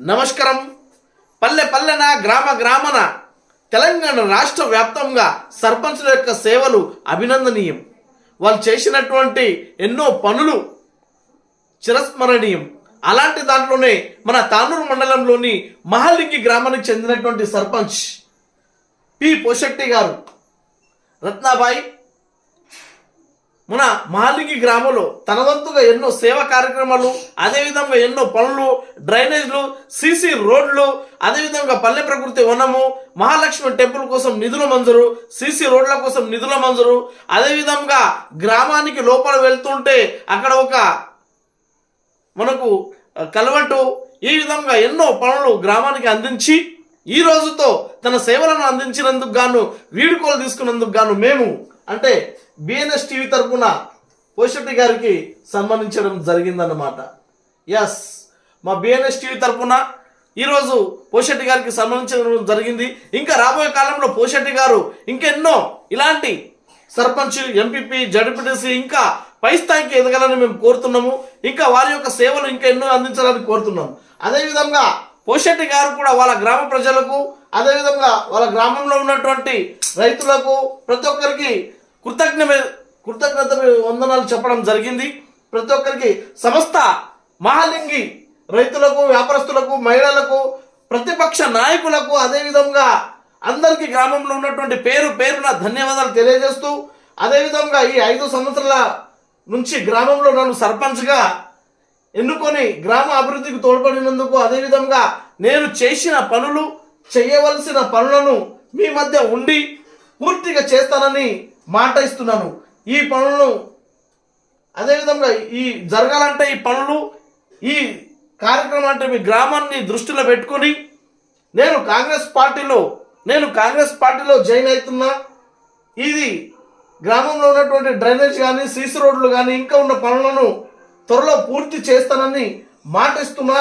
నమస్కారం. పల్లె పల్లెన గ్రామ గ్రామన తెలంగాణ రాష్ట్ర వ్యాప్తంగా సర్పంచుల యొక్క సేవలు అభినందనీయం. వాళ్ళు చేసినటువంటి ఎన్నో పనులు చిరస్మరణీయం. అలాంటి దాంట్లోనే మన తానూరు మండలంలోని మహాలింగి గ్రామానికి చెందినటువంటి సర్పంచ్ పి పోషెట్టి గారు. రత్నాబాయి మన మాలికి గ్రామంలో తన వంతుగా ఎన్నో సేవా కార్యక్రమాలు అదేవిధంగా ఎన్నో పనులు డ్రైనేజ్లు సీసీ రోడ్లు అదేవిధంగా పల్లె ప్రకృతి వనము మహాలక్ష్మి టెంపుల్ కోసం నిధుల మంజూరు సీసీ రోడ్ల కోసం నిధుల మంజూరు అదేవిధంగా గ్రామానికి లోపల వెళ్తుంటే అక్కడ ఒక మనకు ఆ, కలవట్టు ఈ విధంగా ఎన్నో పనులు గ్రామానికి అందించి ఈ రోజుతో తన సేవలను అందించినందుకు గాను వీడుకోలు తీసుకున్నందుకు గాను మేము అంటే బిఎన్ఎస్ టీవీ తరపున పోషెట్టి గారికి సన్మానించడం జరిగిందన్నమాట. ఎస్ మా బిఎన్ఎస్ టీవీ తరపున ఈరోజు పోషెట్టి గారికి సన్మానించడం జరిగింది. ఇంకా రాబోయే కాలంలో పోషెట్టి గారు ఇంకెన్నో ఇలాంటి సర్పంచ్ ఎంపీపీ జడ్పీటీసీ ఇంకా పై స్థాయికి ఎదగాలని మేము కోరుతున్నాము. ఇంకా వారి యొక్క సేవలు ఇంకా ఎన్నో అందించాలని కోరుతున్నాము. అదేవిధంగా పోషెట్టి గారు కూడా వాళ్ళ గ్రామ ప్రజలకు అదేవిధంగా వాళ్ళ గ్రామంలో ఉన్నటువంటి రైతులకు ప్రతి ఒక్కరికి కృతజ్ఞ కృతజ్ఞత వందనాలు చెప్పడం జరిగింది. ప్రతి ఒక్కరికి సమస్త మహాలింగి రైతులకు వ్యాపారస్తులకు మహిళలకు ప్రతిపక్ష నాయకులకు అదేవిధంగా అందరికీ గ్రామంలో ఉన్నటువంటి పేరు పేరున ధన్యవాదాలు తెలియజేస్తూ అదేవిధంగా ఈ ఐదు సంవత్సరాల నుంచి గ్రామంలో నన్ను సర్పంచ్గా ఎన్నుకొని గ్రామ అభివృద్ధికి తోడ్పడినందుకు అదేవిధంగా నేను చేసిన పనులు చేయవలసిన పనులను మీ మధ్య ఉండి పూర్తిగా చేస్తానని మాట ఇస్తున్నాను. ఈ పనులను అదేవిధంగా ఈ జరగాలంటే ఈ పనులు ఈ కార్యక్రమం అంటే మీ గ్రామాన్ని దృష్టిలో పెట్టుకొని నేను కాంగ్రెస్ పార్టీలో నేను కాంగ్రెస్ పార్టీలో జాయిన్ అవుతున్నా. ఇది గ్రామంలో ఉన్నటువంటి డ్రైనేజ్ కానీ సీసీ రోడ్లు కానీ ఇంకా ఉన్న పనులను త్వరలో పూర్తి చేస్తానని మాటిస్తున్నా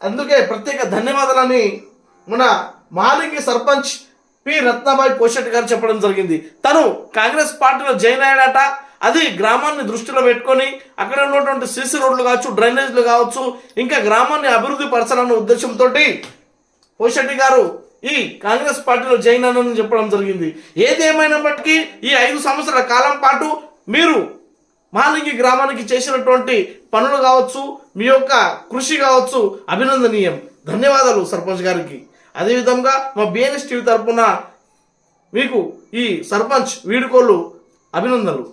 అందుకే ప్రత్యేక ధన్యవాదాలని మన మహాలింగి సర్పంచ్ పి. రత్నాబాయి పోషెట్టి గారు చెప్పడం జరిగింది. తను కాంగ్రెస్ పార్టీలో జాయిన్ అయ్యాడట. అది గ్రామాన్ని దృష్టిలో పెట్టుకొని అక్కడ ఉన్నటువంటి సీసీ రోడ్లు కావచ్చు డ్రైనేజ్లు కావచ్చు ఇంకా గ్రామాన్ని అభివృద్ధి పరచాలన్న ఉద్దేశంతో పోషెట్టి గారు ఈ కాంగ్రెస్ పార్టీలో జాయిన్ అన్నని చెప్పడం జరిగింది. ఏది ఈ ఐదు సంవత్సరాల కాలం పాటు మీరు మహాలింగి గ్రామానికి చేసినటువంటి పనులు కావచ్చు మీ యొక్క కృషి కావచ్చు అభినందనీయం. ధన్యవాదాలు సర్పంచ్ గారికి. అదేవిధంగా మా బిఎన్ఎస్ టీవీ తరఫున మీకు ఈ సర్పంచ్ వీడుకోలు అభినందనలు.